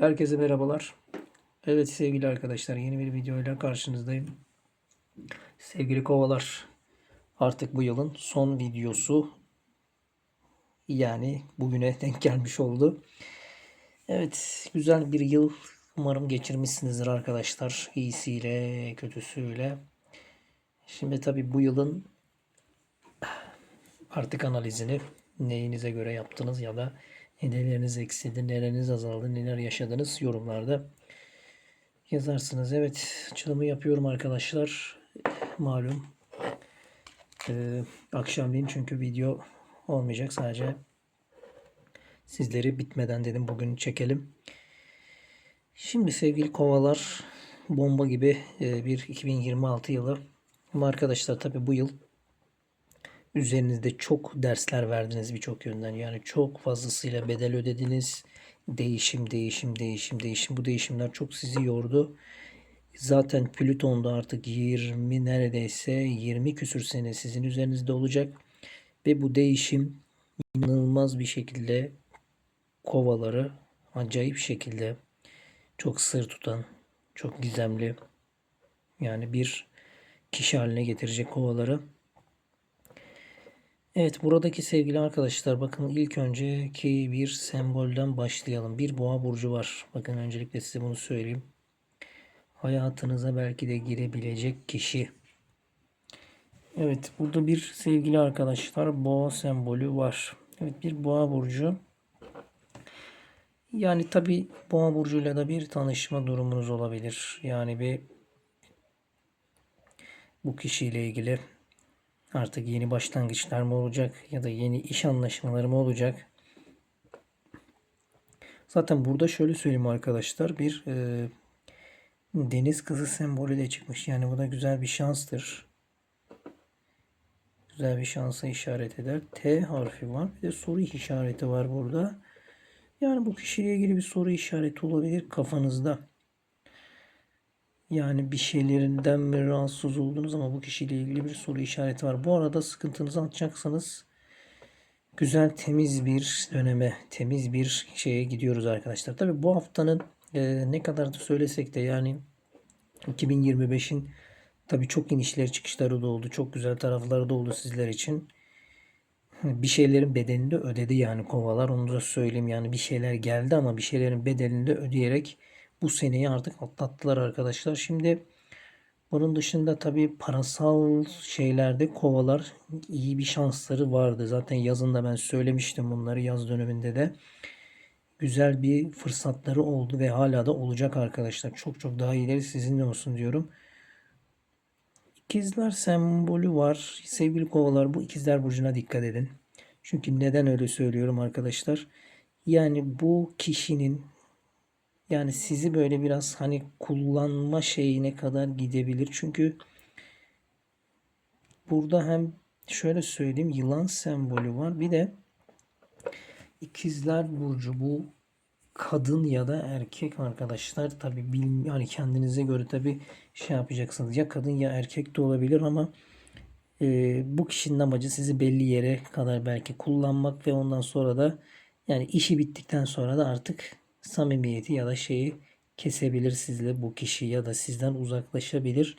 Herkese merhabalar. Evet sevgili arkadaşlar yeni bir videoyla karşınızdayım. Sevgili kovalar artık bu yılın son videosu yani bugüne denk gelmiş oldu. Evet güzel bir yıl umarım geçirmişsinizdir arkadaşlar. İyisiyle kötüsüyle. Şimdi tabi bu yılın artık analizini neyinize göre yaptınız ya da neleriniz eksildi, neleriniz azaldı, neler yaşadınız yorumlarda yazarsınız. Evet açılımı yapıyorum arkadaşlar. Malum ee, akşamleyin çünkü video olmayacak sadece sizleri bitmeden dedim bugün çekelim. Şimdi sevgili kovalar bomba gibi e, bir 2026 yılı. Ama arkadaşlar tabi bu yıl üzerinizde çok dersler verdiniz birçok yönden. Yani çok fazlasıyla bedel ödediniz. Değişim, değişim, değişim, değişim. Bu değişimler çok sizi yordu. Zaten Plüton'da artık 20 neredeyse 20 küsür sene sizin üzerinizde olacak. Ve bu değişim inanılmaz bir şekilde kovaları acayip şekilde çok sır tutan, çok gizemli yani bir kişi haline getirecek kovaları. Evet buradaki sevgili arkadaşlar bakın ilk önceki bir sembolden başlayalım. Bir boğa burcu var. Bakın öncelikle size bunu söyleyeyim. Hayatınıza belki de girebilecek kişi. Evet burada bir sevgili arkadaşlar boğa sembolü var. Evet bir boğa burcu. Yani tabi boğa burcuyla da bir tanışma durumunuz olabilir. Yani bir bu kişiyle ilgili Artık yeni başlangıçlar mı olacak ya da yeni iş anlaşmaları mı olacak? Zaten burada şöyle söyleyeyim arkadaşlar. Bir e, deniz kızı sembolü de çıkmış. Yani bu da güzel bir şanstır. Güzel bir şansa işaret eder. T harfi var. Bir de soru işareti var burada. Yani bu kişiyle ilgili bir soru işareti olabilir kafanızda. Yani bir şeylerinden mi rahatsız oldunuz ama bu kişiyle ilgili bir soru işareti var. Bu arada sıkıntınızı atacaksanız güzel temiz bir döneme, temiz bir şeye gidiyoruz arkadaşlar. Tabi bu haftanın e, ne kadar da söylesek de yani 2025'in tabi çok inişleri çıkışları da oldu. Çok güzel tarafları da oldu sizler için. Bir şeylerin bedelini de ödedi yani kovalar. Onu da söyleyeyim yani bir şeyler geldi ama bir şeylerin bedelini de ödeyerek bu seneyi artık atlattılar arkadaşlar. Şimdi bunun dışında tabii parasal şeylerde kovalar iyi bir şansları vardı. Zaten yazında ben söylemiştim bunları yaz döneminde de. Güzel bir fırsatları oldu ve hala da olacak arkadaşlar. Çok çok daha ileri sizinle olsun diyorum. İkizler sembolü var. Sevgili kovalar bu ikizler burcuna dikkat edin. Çünkü neden öyle söylüyorum arkadaşlar? Yani bu kişinin yani sizi böyle biraz hani kullanma şeyine kadar gidebilir. Çünkü burada hem şöyle söyleyeyim yılan sembolü var. Bir de ikizler burcu bu kadın ya da erkek arkadaşlar tabi bil, yani kendinize göre tabi şey yapacaksınız ya kadın ya erkek de olabilir ama e, bu kişinin amacı sizi belli yere kadar belki kullanmak ve ondan sonra da yani işi bittikten sonra da artık samimiyeti ya da şeyi kesebilir sizle bu kişi ya da sizden uzaklaşabilir.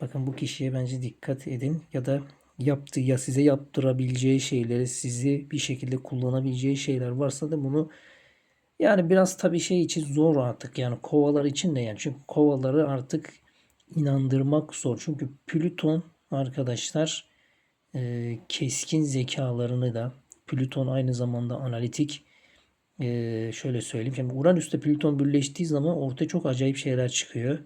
Bakın bu kişiye bence dikkat edin ya da yaptığı ya size yaptırabileceği şeyleri sizi bir şekilde kullanabileceği şeyler varsa da bunu yani biraz tabii şey için zor artık yani kovalar için de yani çünkü kovaları artık inandırmak zor. Çünkü Plüton arkadaşlar e, keskin zekalarını da Plüton aynı zamanda analitik ee, şöyle söyleyeyim. Şimdi Uranüs'te Plüton birleştiği zaman ortaya çok acayip şeyler çıkıyor.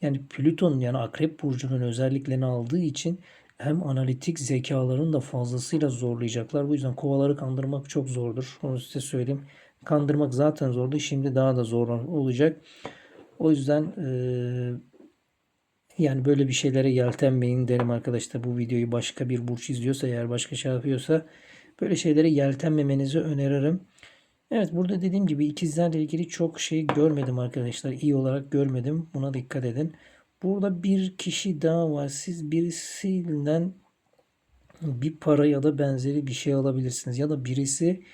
Yani Plüton yani Akrep Burcu'nun özelliklerini aldığı için hem analitik zekalarını da fazlasıyla zorlayacaklar. Bu yüzden kovaları kandırmak çok zordur. Onu size söyleyeyim. Kandırmak zaten zordu. Şimdi daha da zor olacak. O yüzden e, yani böyle bir şeylere yeltenmeyin derim arkadaşlar. Bu videoyu başka bir burç izliyorsa eğer başka şey yapıyorsa böyle şeylere yeltenmemenizi öneririm. Evet burada dediğim gibi ikizlerle ilgili çok şey görmedim arkadaşlar. İyi olarak görmedim. Buna dikkat edin. Burada bir kişi daha var. Siz birisinden bir para ya da benzeri bir şey alabilirsiniz. Ya da birisi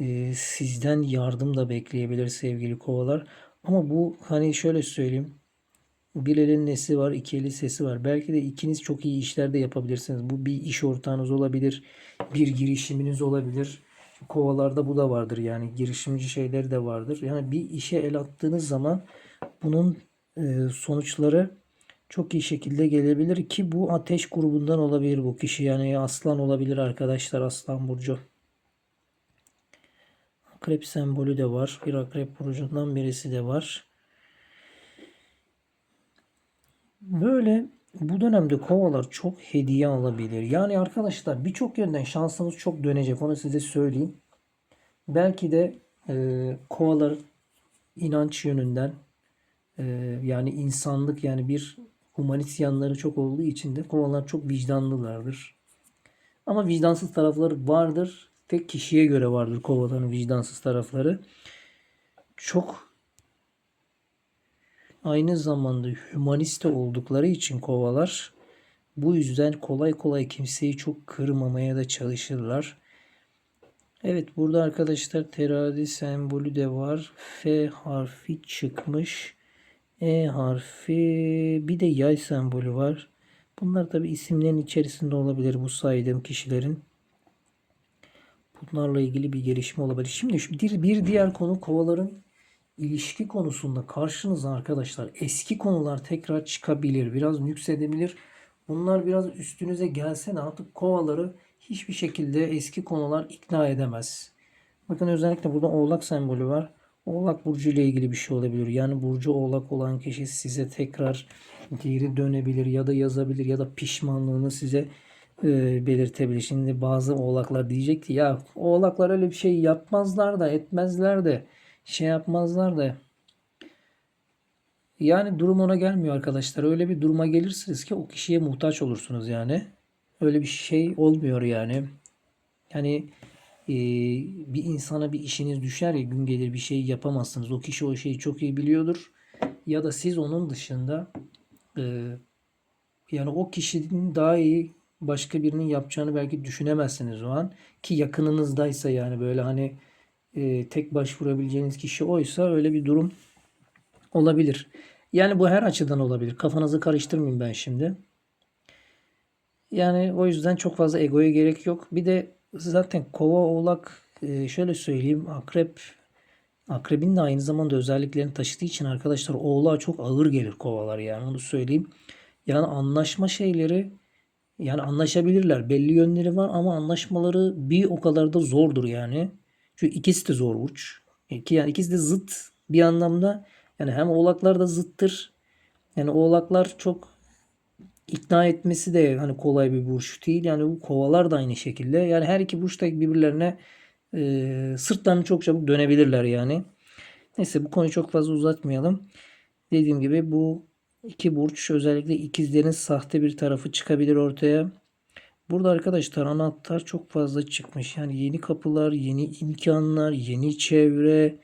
e, sizden yardım da bekleyebilir sevgili kovalar. Ama bu hani şöyle söyleyeyim. Bir elin nesi var, iki elin sesi var. Belki de ikiniz çok iyi işler de yapabilirsiniz. Bu bir iş ortağınız olabilir, bir girişiminiz olabilir. Kovalarda bu da vardır yani girişimci şeyleri de vardır. Yani bir işe el attığınız zaman bunun e, sonuçları çok iyi şekilde gelebilir ki bu ateş grubundan olabilir bu kişi. Yani aslan olabilir arkadaşlar aslan burcu. Akrep sembolü de var. Bir akrep burcundan birisi de var. Böyle bu dönemde kovalar çok hediye alabilir. Yani arkadaşlar birçok yönden şansınız çok dönecek. Onu size söyleyeyim. Belki de e, kovalar inanç yönünden e, yani insanlık yani bir humanist yanları çok olduğu için de kovalar çok vicdanlılardır. Ama vicdansız tarafları vardır. Tek kişiye göre vardır kovaların vicdansız tarafları. Çok aynı zamanda hümaniste oldukları için kovalar bu yüzden kolay kolay kimseyi çok kırmamaya da çalışırlar. Evet burada arkadaşlar terazi sembolü de var. F harfi çıkmış. E harfi bir de yay sembolü var. Bunlar tabi isimlerin içerisinde olabilir bu saydığım kişilerin. Bunlarla ilgili bir gelişme olabilir. Şimdi bir diğer konu kovaların ilişki konusunda karşınıza arkadaşlar eski konular tekrar çıkabilir. Biraz nüksedebilir. Bunlar biraz üstünüze gelse artık kovaları hiçbir şekilde eski konular ikna edemez. Bakın özellikle burada oğlak sembolü var. Oğlak burcu ile ilgili bir şey olabilir. Yani burcu oğlak olan kişi size tekrar geri dönebilir ya da yazabilir ya da pişmanlığını size e, belirtebilir. Şimdi bazı oğlaklar diyecek ki ya oğlaklar öyle bir şey yapmazlar da etmezler de şey yapmazlar da yani durum ona gelmiyor arkadaşlar. Öyle bir duruma gelirsiniz ki o kişiye muhtaç olursunuz yani. Öyle bir şey olmuyor yani. Yani e, bir insana bir işiniz düşer ya gün gelir bir şey yapamazsınız. O kişi o şeyi çok iyi biliyordur. Ya da siz onun dışında e, yani o kişinin daha iyi başka birinin yapacağını belki düşünemezsiniz o an. Ki yakınınızdaysa yani böyle hani e, tek başvurabileceğiniz kişi oysa öyle bir durum olabilir. Yani bu her açıdan olabilir. Kafanızı karıştırmayın ben şimdi. Yani o yüzden çok fazla egoya gerek yok. Bir de zaten kova oğlak e, şöyle söyleyeyim akrep akrebin de aynı zamanda özelliklerini taşıdığı için arkadaşlar oğlağa çok ağır gelir kovalar yani onu söyleyeyim. Yani anlaşma şeyleri yani anlaşabilirler. Belli yönleri var ama anlaşmaları bir o kadar da zordur yani. Çünkü ikisi de zor burç. İki, yani ikisi de zıt bir anlamda. Yani hem oğlaklar da zıttır. Yani oğlaklar çok ikna etmesi de hani kolay bir burç değil. Yani bu kovalar da aynı şekilde. Yani her iki burç da birbirlerine e, sırtlarını çok çabuk dönebilirler yani. Neyse bu konuyu çok fazla uzatmayalım. Dediğim gibi bu iki burç özellikle ikizlerin sahte bir tarafı çıkabilir ortaya. Burada arkadaşlar anahtar çok fazla çıkmış. Yani yeni kapılar, yeni imkanlar, yeni çevre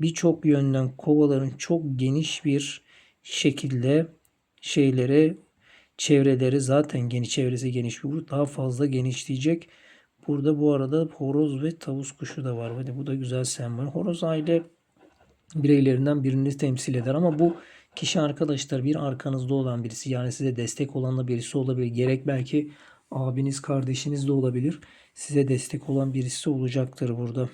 birçok yönden kovaların çok geniş bir şekilde şeylere çevreleri zaten geniş çevresi geniş bir grup daha fazla genişleyecek. Burada bu arada horoz ve tavus kuşu da var. Hadi bu da güzel sembol. Horoz aile bireylerinden birini temsil eder ama bu kişi arkadaşlar bir arkanızda olan birisi yani size destek olan birisi olabilir. Gerek belki abiniz kardeşiniz de olabilir. Size destek olan birisi olacaktır burada.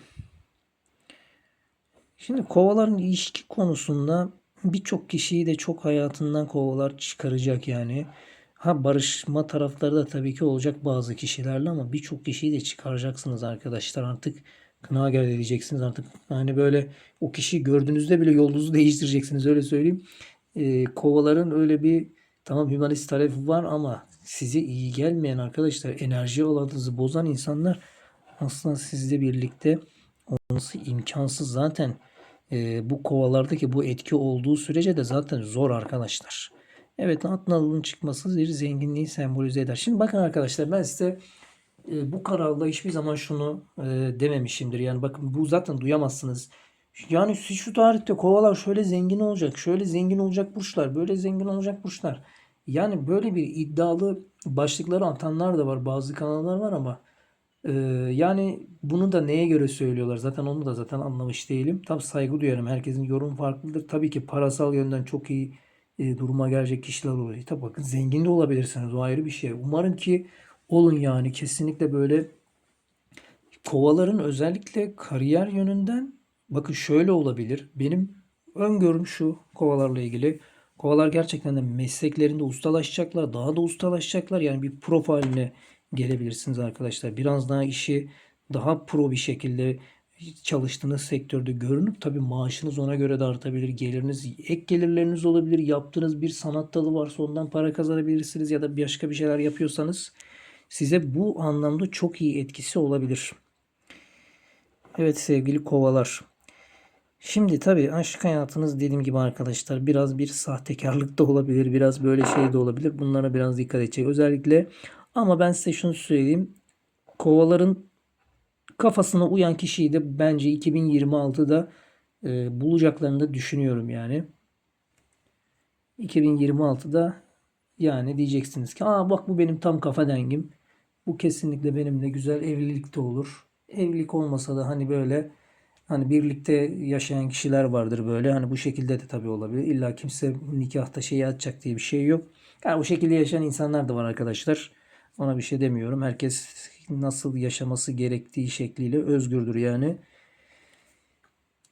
Şimdi kovaların ilişki konusunda birçok kişiyi de çok hayatından kovalar çıkaracak yani. Ha barışma tarafları da tabii ki olacak bazı kişilerle ama birçok kişiyi de çıkaracaksınız arkadaşlar. Artık kına gel edeceksiniz artık. Yani böyle o kişiyi gördüğünüzde bile yolunuzu değiştireceksiniz öyle söyleyeyim. Ee, kovaların öyle bir tamam hümanist tarafı var ama size iyi gelmeyen arkadaşlar enerji alanınızı bozan insanlar aslında sizle birlikte olması imkansız zaten e, bu kovalardaki bu etki olduğu sürece de zaten zor arkadaşlar. Evet Atnalı'nın çıkması bir zenginliği sembolize eder. Şimdi bakın arkadaşlar ben size e, bu kanalda hiçbir zaman şunu e, dememişimdir. Yani bakın bu zaten duyamazsınız. Yani şu tarihte kovalar şöyle zengin olacak, şöyle zengin olacak burçlar, böyle zengin olacak burçlar. Yani böyle bir iddialı başlıkları atanlar da var. Bazı kanallar var ama Ee, yani bunu da neye göre söylüyorlar? Zaten onu da zaten anlamış değilim. Tam saygı duyarım. Herkesin yorum farklıdır. Tabii ki parasal yönden çok iyi e, duruma gelecek kişiler olur. E, Tabii bakın zengin de olabilirsiniz. O ayrı bir şey. Umarım ki olun yani. Kesinlikle böyle kovaların özellikle kariyer yönünden bakın şöyle olabilir. Benim öngörüm şu kovalarla ilgili. Kovalar gerçekten de mesleklerinde ustalaşacaklar. Daha da ustalaşacaklar. Yani bir prof haline gelebilirsiniz arkadaşlar. Biraz daha işi daha pro bir şekilde çalıştığınız sektörde görünüp tabii maaşınız ona göre de artabilir. Geliriniz, ek gelirleriniz olabilir. Yaptığınız bir sanat dalı varsa ondan para kazanabilirsiniz ya da başka bir şeyler yapıyorsanız size bu anlamda çok iyi etkisi olabilir. Evet sevgili kovalar. Şimdi tabii aşk hayatınız dediğim gibi arkadaşlar biraz bir sahtekarlık da olabilir. Biraz böyle şey de olabilir. Bunlara biraz dikkat edecek. Özellikle ama ben size şunu söyleyeyim. Kovaların kafasına uyan kişiyi de bence 2026'da e, bulacaklarını da düşünüyorum yani. 2026'da yani diyeceksiniz ki aa bak bu benim tam kafa dengim. Bu kesinlikle benimle güzel evlilik de olur. Evlilik olmasa da hani böyle hani birlikte yaşayan kişiler vardır böyle. Hani bu şekilde de tabii olabilir. İlla kimse nikahta şeyi atacak diye bir şey yok. Yani bu şekilde yaşayan insanlar da var arkadaşlar. Ona bir şey demiyorum. Herkes nasıl yaşaması gerektiği şekliyle özgürdür yani.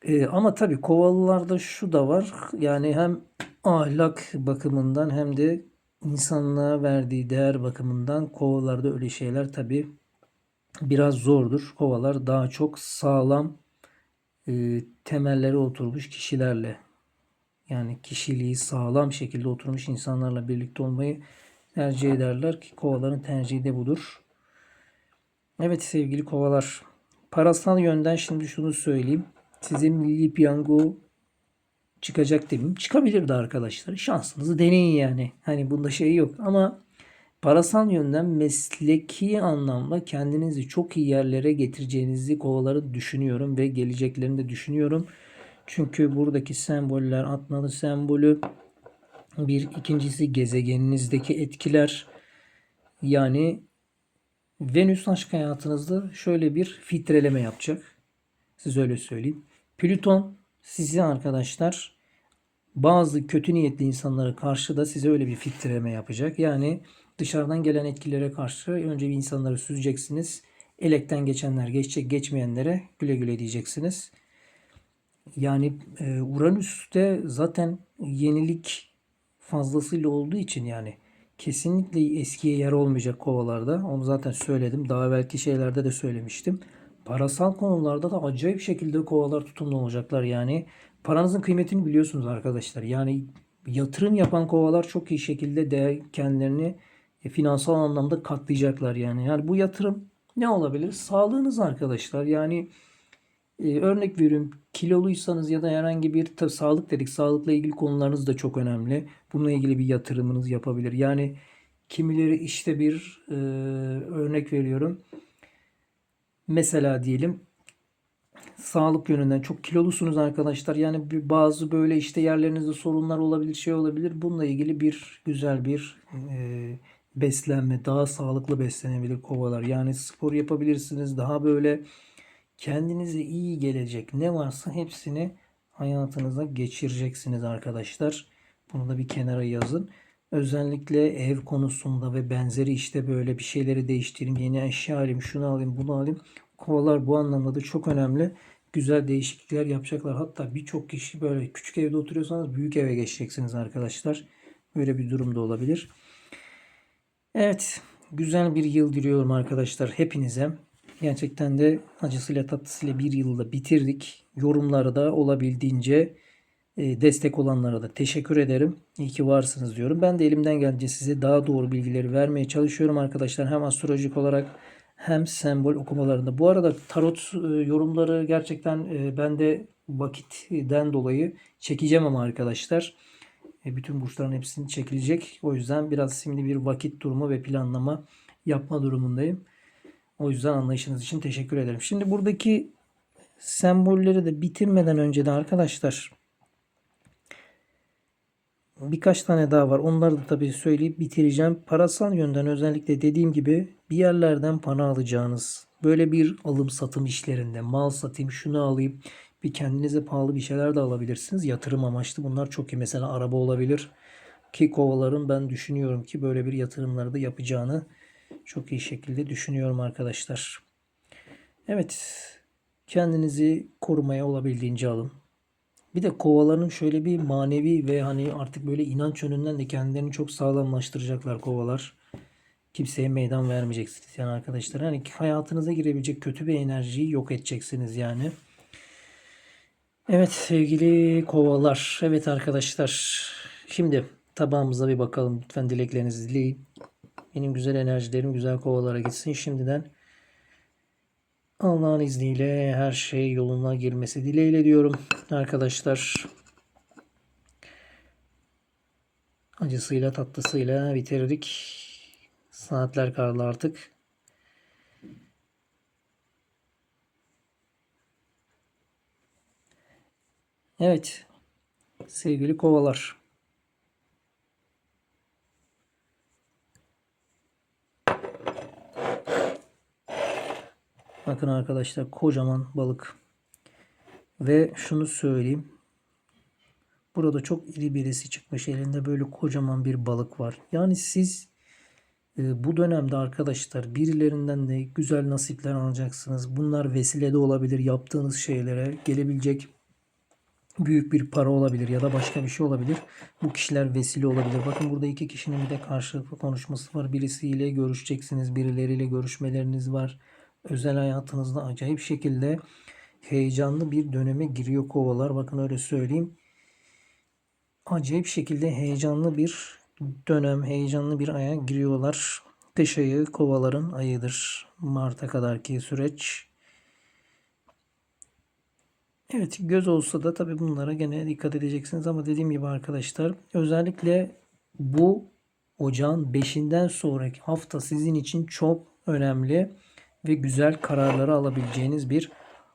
Ee, ama tabii kovalılarda şu da var. Yani hem ahlak bakımından hem de insanlığa verdiği değer bakımından kovalarda öyle şeyler tabii biraz zordur. Kovalar daha çok sağlam e, temelleri oturmuş kişilerle yani kişiliği sağlam şekilde oturmuş insanlarla birlikte olmayı tercih ederler ki kovaların tercihi de budur. Evet sevgili kovalar. Parasal yönden şimdi şunu söyleyeyim. Sizin milli piyango çıkacak demeyeyim. Çıkabilir de arkadaşlar. Şansınızı deneyin yani. Hani bunda şey yok ama parasal yönden mesleki anlamda kendinizi çok iyi yerlere getireceğinizi kovaları düşünüyorum ve geleceklerini de düşünüyorum. Çünkü buradaki semboller atnalı sembolü bir ikincisi gezegeninizdeki etkiler yani Venüs aşk hayatınızda şöyle bir filtreleme yapacak. Size öyle söyleyeyim. Plüton sizi arkadaşlar bazı kötü niyetli insanlara karşı da size öyle bir filtreleme yapacak. Yani dışarıdan gelen etkilere karşı önce bir insanları süzeceksiniz. Elekten geçenler geçecek, geçmeyenlere güle güle diyeceksiniz. Yani e, Uranüs'te zaten yenilik fazlasıyla olduğu için yani kesinlikle eskiye yer olmayacak kovalarda. Onu zaten söyledim. Daha belki şeylerde de söylemiştim. Parasal konularda da acayip şekilde kovalar tutumlu olacaklar. Yani paranızın kıymetini biliyorsunuz arkadaşlar. Yani yatırım yapan kovalar çok iyi şekilde de kendilerini e, finansal anlamda katlayacaklar yani. Yani bu yatırım ne olabilir? Sağlığınız arkadaşlar. Yani e, örnek veriyorum kiloluysanız ya da herhangi bir tabii sağlık dedik. Sağlıkla ilgili konularınız da çok önemli. Bununla ilgili bir yatırımınız yapabilir. Yani kimileri işte bir e, örnek veriyorum. Mesela diyelim sağlık yönünden çok kilolusunuz arkadaşlar. Yani bazı böyle işte yerlerinizde sorunlar olabilir, şey olabilir. Bununla ilgili bir güzel bir e, beslenme, daha sağlıklı beslenebilir kovalar. Yani spor yapabilirsiniz. Daha böyle kendinize iyi gelecek ne varsa hepsini hayatınıza geçireceksiniz arkadaşlar. Bunu da bir kenara yazın. Özellikle ev konusunda ve benzeri işte böyle bir şeyleri değiştireyim, yeni eşya alayım, şunu alayım, bunu alayım. Kovalar bu anlamda da çok önemli. Güzel değişiklikler yapacaklar. Hatta birçok kişi böyle küçük evde oturuyorsanız büyük eve geçeceksiniz arkadaşlar. Böyle bir durum da olabilir. Evet, güzel bir yıl diliyorum arkadaşlar hepinize. Gerçekten de acısıyla tatlısıyla bir yılda bitirdik. Yorumları da olabildiğince e, destek olanlara da teşekkür ederim. İyi ki varsınız diyorum. Ben de elimden gelince size daha doğru bilgileri vermeye çalışıyorum arkadaşlar. Hem astrolojik olarak hem sembol okumalarında. Bu arada tarot e, yorumları gerçekten e, ben de vakitten dolayı çekeceğim ama arkadaşlar. E, bütün burçların hepsini çekilecek. O yüzden biraz şimdi bir vakit durumu ve planlama yapma durumundayım. O yüzden anlayışınız için teşekkür ederim. Şimdi buradaki sembolleri de bitirmeden önce de arkadaşlar birkaç tane daha var. Onları da tabii söyleyip bitireceğim. Parasal yönden özellikle dediğim gibi bir yerlerden para alacağınız Böyle bir alım satım işlerinde mal satayım şunu alayım bir kendinize pahalı bir şeyler de alabilirsiniz. Yatırım amaçlı bunlar çok iyi. Mesela araba olabilir. Ki kovaların ben düşünüyorum ki böyle bir yatırımları da yapacağını çok iyi şekilde düşünüyorum arkadaşlar. Evet kendinizi korumaya olabildiğince alın. Bir de kovaların şöyle bir manevi ve hani artık böyle inanç yönünden de kendilerini çok sağlamlaştıracaklar kovalar. Kimseye meydan vermeyeceksiniz yani arkadaşlar. Hani hayatınıza girebilecek kötü bir enerjiyi yok edeceksiniz yani. Evet sevgili kovalar. Evet arkadaşlar. Şimdi tabağımıza bir bakalım. Lütfen dileklerinizi dileyin. Benim güzel enerjilerim güzel kovalara gitsin. Şimdiden Allah'ın izniyle her şey yoluna girmesi dileğiyle diyorum arkadaşlar. Acısıyla tatlısıyla bitirdik. Saatler kaldı artık. Evet. Sevgili kovalar. Bakın arkadaşlar kocaman balık. Ve şunu söyleyeyim. Burada çok iri birisi çıkmış. Elinde böyle kocaman bir balık var. Yani siz e, bu dönemde arkadaşlar birilerinden de güzel nasipler alacaksınız. Bunlar vesile de olabilir yaptığınız şeylere. Gelebilecek büyük bir para olabilir ya da başka bir şey olabilir. Bu kişiler vesile olabilir. Bakın burada iki kişinin bir de karşılıklı konuşması var. Birisiyle görüşeceksiniz. Birileriyle görüşmeleriniz var. Özel hayatınızda acayip şekilde heyecanlı bir döneme giriyor kovalar. Bakın öyle söyleyeyim. Acayip şekilde heyecanlı bir dönem, heyecanlı bir aya giriyorlar. Kış ayı kovaların ayıdır. Mart'a kadarki süreç. Evet göz olsa da tabii bunlara gene dikkat edeceksiniz ama dediğim gibi arkadaşlar özellikle bu ocağın 5'inden sonraki hafta sizin için çok önemli ve güzel kararları alabileceğiniz bir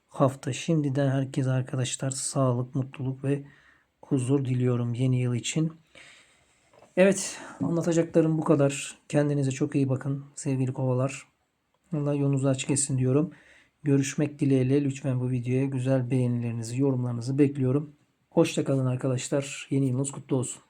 hafta. Şimdiden herkese arkadaşlar sağlık, mutluluk ve huzur diliyorum yeni yıl için. Evet anlatacaklarım bu kadar. Kendinize çok iyi bakın sevgili kovalar. Allah yolunuzu açık etsin diyorum. Görüşmek dileğiyle lütfen bu videoya güzel beğenilerinizi, yorumlarınızı bekliyorum. Hoşçakalın arkadaşlar. Yeni yılınız kutlu olsun.